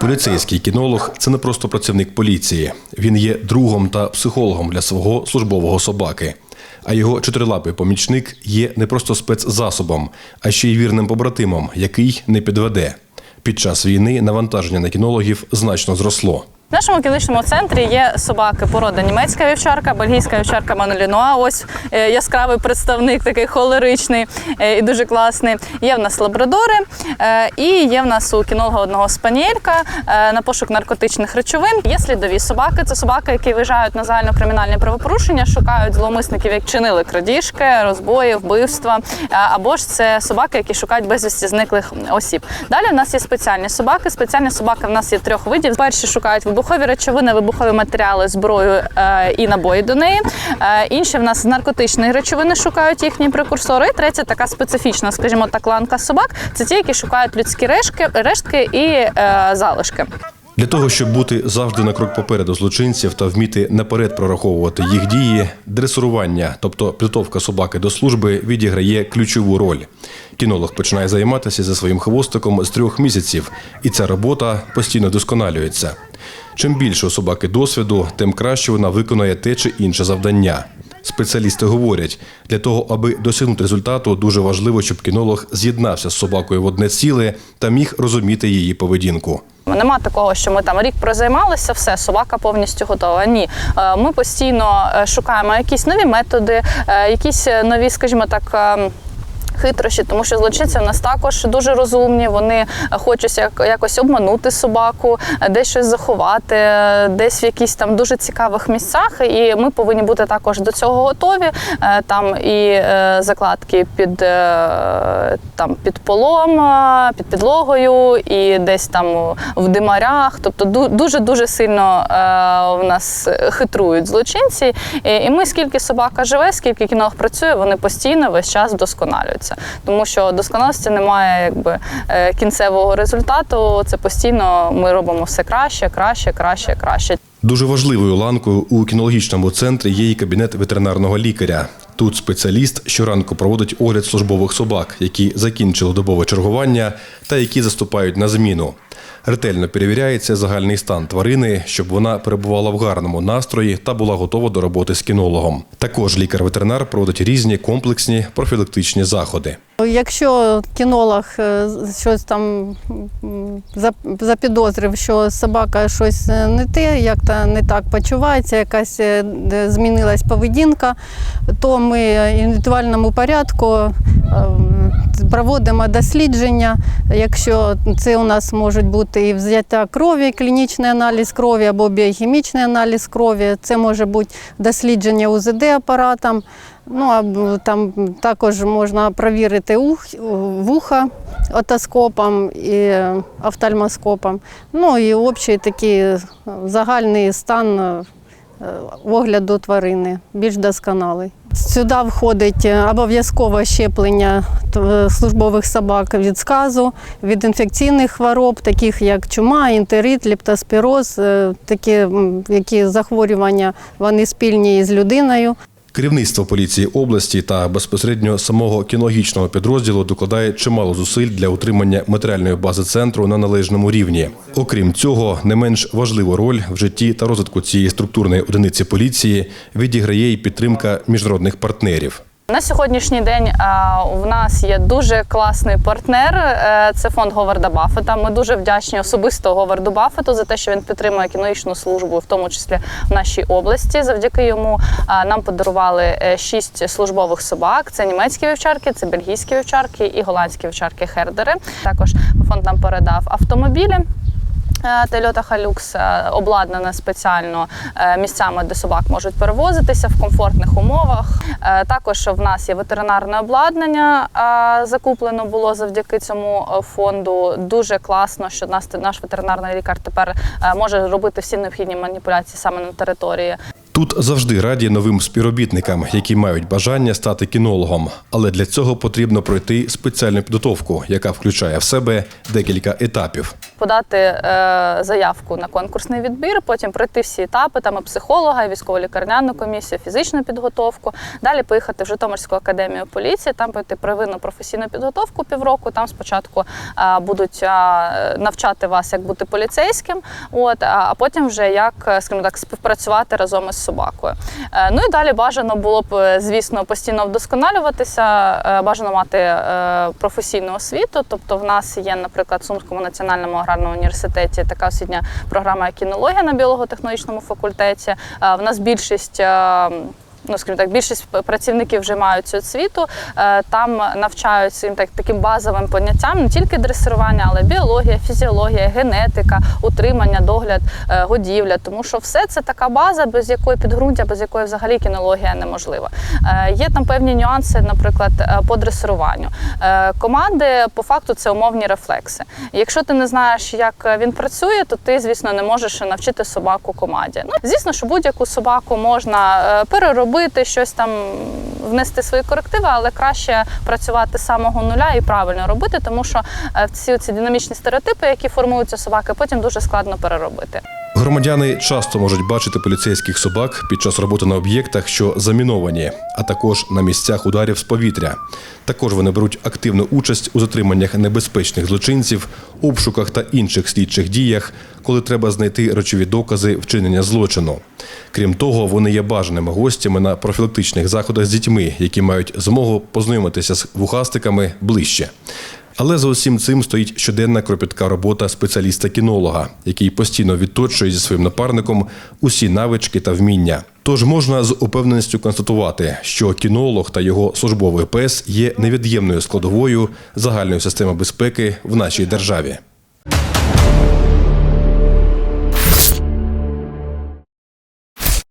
Поліцейський кінолог це не просто працівник поліції. Він є другом та психологом для свого службового собаки. А його чотирилапий помічник є не просто спецзасобом, а ще й вірним побратимом, який не підведе. Під час війни навантаження на кінологів значно зросло. В нашому кіличному центрі є собаки порода німецька вівчарка, бельгійська вівчарка Манолінуа. Ось е, яскравий представник, такий холеричний е, і дуже класний. Є в нас лабрадори, е, і є в нас у кінолога одного спаніелька е, на пошук наркотичних речовин. Є слідові собаки. Це собаки, які виїжджають на загальнокримінальні правопорушення, шукають зловмисників, як чинили крадіжки, розбої, вбивства. Або ж це собаки, які шукають безвісті зниклих осіб. Далі в нас є спеціальні собаки. Спеціальні собаки в нас є трьох видів. Перші шукають вибухові речовини, вибухові матеріали, зброю е, і набої до неї. Е, інші в нас наркотичні речовини шукають їхні прекурсори. І Третя така специфічна, скажімо так, ланка собак. Це ті, які шукають людські рештки, рештки і е, залишки. Для того, щоб бути завжди на крок попереду злочинців та вміти наперед прораховувати їх дії, дресурування, тобто підготовка собаки до служби, відіграє ключову роль. Кінолог починає займатися за своїм хвостиком з трьох місяців, і ця робота постійно досконалюється. Чим більше у собаки досвіду, тим краще вона виконує те чи інше завдання. Спеціалісти говорять, для того, аби досягнути результату, дуже важливо, щоб кінолог з'єднався з собакою в одне ціле та міг розуміти її поведінку. Нема такого, що ми там рік прозаймалися, все, собака повністю готова. Ні, Е, ми постійно е, шукаємо якісь нові методи, е, якісь нові, скажімо так. Хитрощі, тому що злочинці в нас також дуже розумні. Вони хочуть як- якось обманути собаку, десь щось заховати, десь в якісь там дуже цікавих місцях. І ми повинні бути також до цього готові. Е, Там і е, закладки під, е, там, під полом, під підлогою, і десь там в димарях. Тобто ду- дуже-дуже сильно в нас хитрують злочинці. І ми, скільки собака живе, скільки кінолог працює, вони постійно весь час вдосконалюються. Тому що досконалості немає якби е, кінцевого результату. Це постійно ми робимо все краще, краще, краще, краще. Дуже важливою ланкою у кінологічному центрі є і кабінет ветеринарного лікаря. Тут спеціаліст щоранку проводить огляд службових собак, які закінчили добове чергування та які заступають на зміну. Ретельно перевіряється загальний стан тварини, щоб вона перебувала в гарному настрої та була готова до роботи з кінологом. Також лікар-ветеринар проводить різні комплексні профілактичні заходи. Якщо кінолог е, щось там запідозрив, що собака щось е, не те, як то не так почувається, якась е, змінилась поведінка, то ми індивідуальному порядку е, проводимо дослідження. Якщо це у нас можуть бути і взяття крові, клінічний аналіз крові або біохімічний аналіз крові, це може бути дослідження УЗД апаратом. Ну, або там також можна провірити ух, вуха отоскопом і офтальмоскопом. Ну і общий такий загальний стан е, огляду тварини, більш досконалий. Сюди входить е, обов'язкове щеплення т- службових собак від сказу, від інфекційних хвороб, таких як чума, інтерит, лептоспіроз, е, такі які захворювання вони спільні з людиною. Керівництво поліції області та безпосередньо самого кінологічного підрозділу докладає чимало зусиль для утримання матеріальної бази центру на належному рівні. Окрім цього, не менш важливу роль в житті та розвитку цієї структурної одиниці поліції відіграє і підтримка міжнародних партнерів. На сьогоднішній день а, у нас є дуже класний партнер. е, Це фонд Говарда Баффета. Ми дуже вдячні особисто Говарду Баффету за те, що він підтримує кінологічну службу, в тому числі в нашій області. Завдяки йому нам подарували е, шість службових собак. Це німецькі вівчарки, це бельгійські вівчарки і голландські вівчарки Хердери. Також фонд нам передав автомобілі. Е, Халюкс обладнана спеціально е, місцями, де собак можуть перевозитися в комфортних умовах. Е, Також в нас є ветеринарне обладнання, е, закуплено було завдяки цьому фонду. Дуже класно, що наш ветеринарний лікар тепер може робити всі необхідні маніпуляції саме на території. Тут завжди раді новим співробітникам, які мають бажання стати кінологом. Але для цього потрібно пройти спеціальну підготовку, яка включає в себе декілька етапів. подати е, заявку на конкурсний відбір, потім пройти всі етапи, там і психолога, і військово-лікарняну комісію, фізичну підготовку. Далі поїхати в Житомирську академію поліції, там пройти первинну професійну підготовку півроку. Там спочатку е, будуть е, навчати вас, як бути поліцейським, от, а потім вже як, е, скажімо так, співпрацювати разом із собакою. Е, Ну і далі бажано було б, е, звісно, постійно вдосконалюватися, е, бажано мати професійну освіту. Тобто, в нас є, наприклад, в Сумському національному аграрному університеті така освітня програма кінологія на біолого-технологічному факультеті. В нас більшість. Ну, скажімо так, більшість працівників вже мають цю освіту. Е, Там навчають скажімо так, таким базовим поняттям не тільки дресирування, але біологія, фізіологія, генетика, утримання, догляд, е, годівля. Тому що все це така база, без якої підґрунтя, без якої взагалі кінологія неможлива. Е, Є там певні нюанси, наприклад, по дресируванню. Команди по факту це умовні рефлекси. Якщо ти не знаєш, як він працює, то ти, звісно, не можеш навчити собаку команді. Ну, звісно, що будь-яку собаку можна е, переробити, щось там внести свої корективи, але краще працювати з самого нуля і правильно робити, тому що е, всі ці динамічні стереотипи, які формуються собаки, потім дуже складно переробити. Громадяни часто можуть бачити поліцейських собак під час роботи на об'єктах, що заміновані, а також на місцях ударів з повітря. Також вони беруть активну участь у затриманнях небезпечних злочинців, обшуках та інших слідчих діях, коли треба знайти речові докази вчинення злочину. Крім того, вони є бажаними гостями на профілактичних заходах з дітьми, які мають змогу познайомитися з вухастиками ближче. Але за усім цим стоїть щоденна кропітка робота спеціаліста-кінолога, який постійно відточує зі своїм напарником усі навички та вміння. Тож можна з упевненістю констатувати, що кінолог та його службовий пес є невід'ємною складовою загальної системи безпеки в нашій державі.